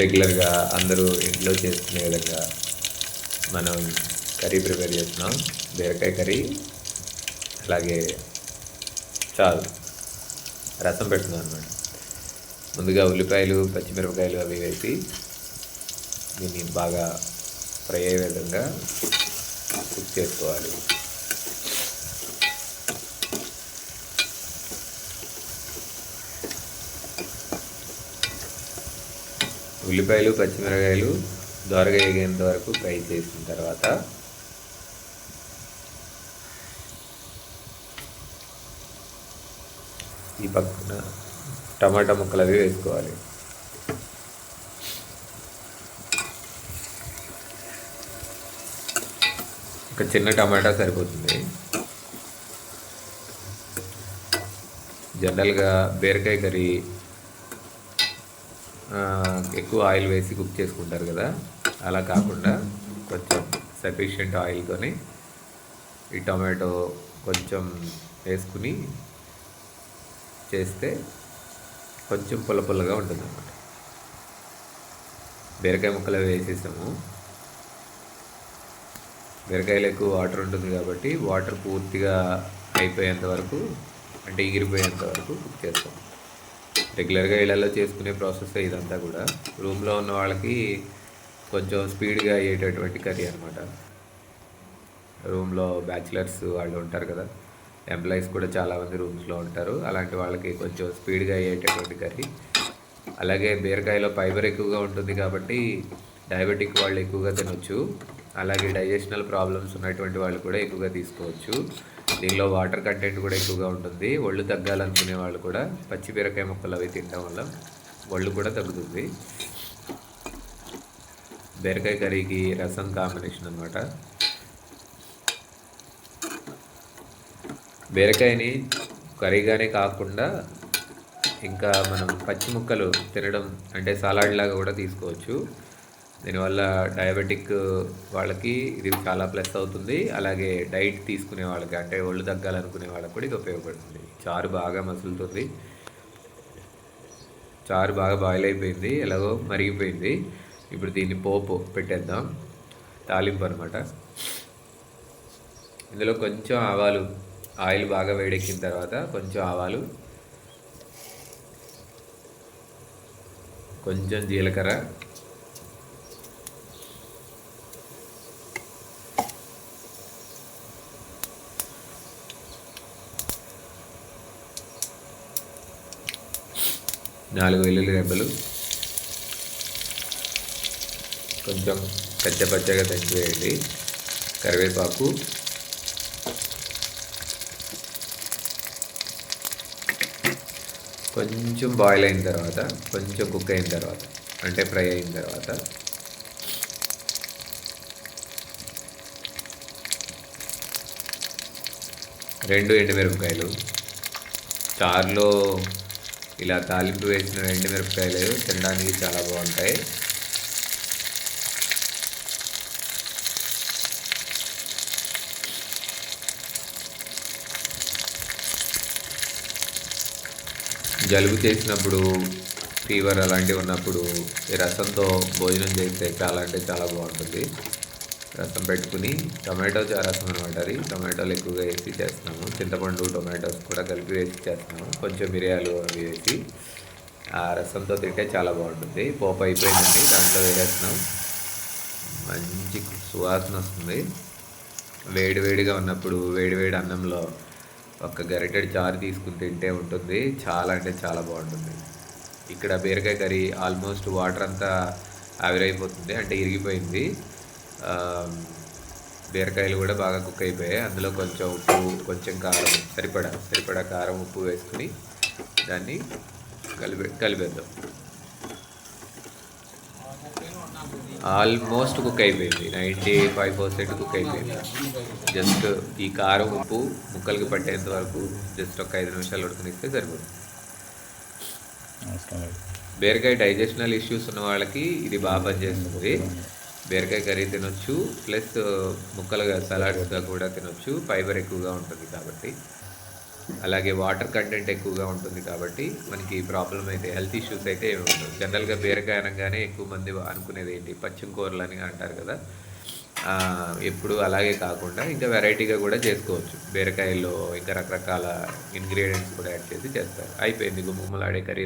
రెగ్యులర్గా అందరూ ఇంట్లో చేసుకునే విధంగా మనం కర్రీ ప్రిపేర్ చేస్తున్నాం. బీరకాయ కర్రీ అలాగే చాలు రసం పెడుతున్నాం అనమాట ముందుగా ఉల్లిపాయలు పచ్చిమిరపకాయలు అవి వేసి దీన్ని బాగా ఫ్రై అయ్యే విధంగా కుక్ చేసుకోవాలి. ఉల్లిపాయలు పచ్చిమిరకాయలు దోరగా వేగేంత వరకు ఫ్రై చేసిన తర్వాత ఈ పక్కన టమాటా ముక్కలు అవి వేసుకోవాలి. ఒక చిన్న టమాటా సరిపోతుంది. జనరల్గా బీరకాయ కర్రీ ఎక్కువ ఆయిల్ వేసి కుక్ చేసుకుంటారు కదా. అలా కాకుండా కొంచెం సఫిషియంట్ ఆయిల్తోని ఈ టొమాటో కొంచెం వేసుకుని చేస్తే కొంచెం పుల్ల పుల్లగా ఉంటుంది అన్నమాట బీరకాయ ముక్కలు వేసేసాము. బీరకాయలు ఎక్కువ వాటర్ ఉంటుంది కాబట్టి వాటర్ పూర్తిగా అయిపోయేంత వరకు అంటే ఎగిరిపోయేంత వరకు కుక్ చేస్తాము రెగ్యులర్గా ఇళ్ళల్లో చేసుకునే ప్రాసెస్ ఇదంతా కూడా. రూమ్లో ఉన్న వాళ్ళకి కొంచెం స్పీడ్గా అయ్యేటటువంటి కర్రీ అనమాట రూమ్లో బ్యాచిలర్స్ వాళ్ళు ఉంటారు కదా ఎంప్లాయీస్ కూడా చాలామంది రూమ్స్లో ఉంటారు. అలాంటి వాళ్ళకి కొంచెం స్పీడ్గా అయ్యేటటువంటి కర్రీ అలాగే బీరకాయలో ఫైబర్ ఎక్కువగా ఉంటుంది కాబట్టి డయాబెటిక్ వాళ్ళు ఎక్కువగా తినొచ్చు. అలాగే డైజెషనల్ ప్రాబ్లమ్స్ ఉన్నటువంటి వాళ్ళు కూడా ఎక్కువగా తీసుకోవచ్చు. దీనిలో వాటర్ కంటెంట్ కూడా ఎక్కువగా ఉంటుంది. ఒళ్ళు తగ్గాలనుకునే వాళ్ళు కూడా పచ్చి బీరకాయ ముక్కలు అవి తినడం వల్ల ఒళ్ళు కూడా తగ్గుతుంది. బీరకాయ కర్రీకి రసం కాంబినేషన్ అనమాట బీరకాయని కర్రీగానే కాకుండా ఇంకా మనం పచ్చి ముక్కలు తినడం అంటే సలాడ్ లాగా కూడా తీసుకోవచ్చు. దీనివల్ల డయాబెటిక్ వాళ్ళకి ఇది చాలా ప్లస్ అవుతుంది. అలాగే డైట్ తీసుకునే వాళ్ళకి అంటే ఒళ్ళు తగ్గాలనుకునే వాళ్ళకి కూడా ఇది ఉపయోగపడుతుంది. చారు బాగా మసులుతుంది. చారు బాగా బాయిల్ అయిపోయింది. ఎలాగో మరిగిపోయింది. ఇప్పుడు దీన్ని పోపు పెట్టేద్దాం. తాలింపు అనమాట ఇందులో కొంచెం ఆవాలు ఆయిల్ బాగా వేడెక్కిన తర్వాత కొంచెం ఆవాలు కొంచెం జీలకర్ర నాలుగు వెల్లుల్లి రెబ్బలు. కొంచెం పచ్చపచ్చగా పచ్చగా వేయండి కరివేపాకు. కొంచెం బాయిల్ అయిన తర్వాత కొంచెం కుక్ అయిన తర్వాత అంటే ఫ్రై అయిన తర్వాత రెండు ఎండుమిరపకాయలు చారులో ఇలా తాలింపు వేసిన ఎండుమిరపకాయలు తినడానికి చాలా బాగుంటాయి. జలుబు చేసినప్పుడు ఫీవర్ అలాంటివి ఉన్నప్పుడు ఈ రసంతో భోజనం చేస్తే చాలా అంటే చాలా బాగుంటుంది. రసం పెట్టుకుని టొమాటో రసం అనమాట అది. టొమాటోలు ఎక్కువగా వేసి చేస్తున్నాము. చింతపండు టొమాటోస్ కూడా కలిపి వేసి చేస్తున్నాము. కొంచెం మిరియాలు అవి వేసి ఆ రసంతో తింటే చాలా బాగుంటుంది. పోపు అయిపోయిందండి. దాంట్లో వేసేస్తున్నాం. మంచి సువాసన వస్తుంది. వేడివేడిగా ఉన్నప్పుడు వేడివేడి అన్నంలో ఒక గరిటెడ్ చారు తీసుకుని తింటే ఉంటుంది. చాలా అంటే చాలా బాగుంటుంది. ఇక్కడ బీరకాయ కర్రీ ఆల్మోస్ట్ వాటర్ అంతా ఆవిరైపోతుంది. అంటే ఇరిగిపోయింది. బీరకాయలు కూడా బాగా కుక్ అయిపోయాయి. అందులో కొంచెం ఉప్పు కొంచెం కారం సరిపడా సరిపడా కారం ఉప్పు వేసుకుని దాన్ని కలిపి కలిపేద్దాం. ఆల్మోస్ట్ కుక్ అయిపోయింది. నైంటీ ఫైవ్ పర్సెంట్ కుక్ అయిపోయింది. జస్ట్ ఈ కారం ఉప్పు ముక్కలకి పట్టేంత వరకు జస్ట్ ఒక ఐదు నిమిషాలు ఉడకనిస్తే సరిపోతుంది. బీరకాయ డైజెషనల్ ఇష్యూస్ ఉన్న వాళ్ళకి ఇది బాగా పనిచేస్తుంది. బీరకాయ కర్రీ తినొచ్చు ప్లస్ ముక్కలుగా సలాడ్స్గా కూడా తినొచ్చు. ఫైబర్ ఎక్కువగా ఉంటుంది కాబట్టి. అలాగే వాటర్ కంటెంట్ ఎక్కువగా ఉంటుంది కాబట్టి మనకి ప్రాబ్లం అయితే హెల్త్ ఇష్యూస్ అయితే ఏమి ఉండవు. జనరల్గా బీరకాయ అనగానే ఎక్కువ మంది అనుకునేది ఏంటి? పచ్చిమ కూరలు అని అంటారు కదా. ఎప్పుడు అలాగే కాకుండా ఇంకా వెరైటీగా కూడా చేసుకోవచ్చు. బీరకాయల్లో ఇంకా రకరకాల ఇంగ్రీడియంట్స్ కూడా యాడ్ చేసి చేస్తారు. అయిపోయింది. గుమ్మలాడే కర్రీ.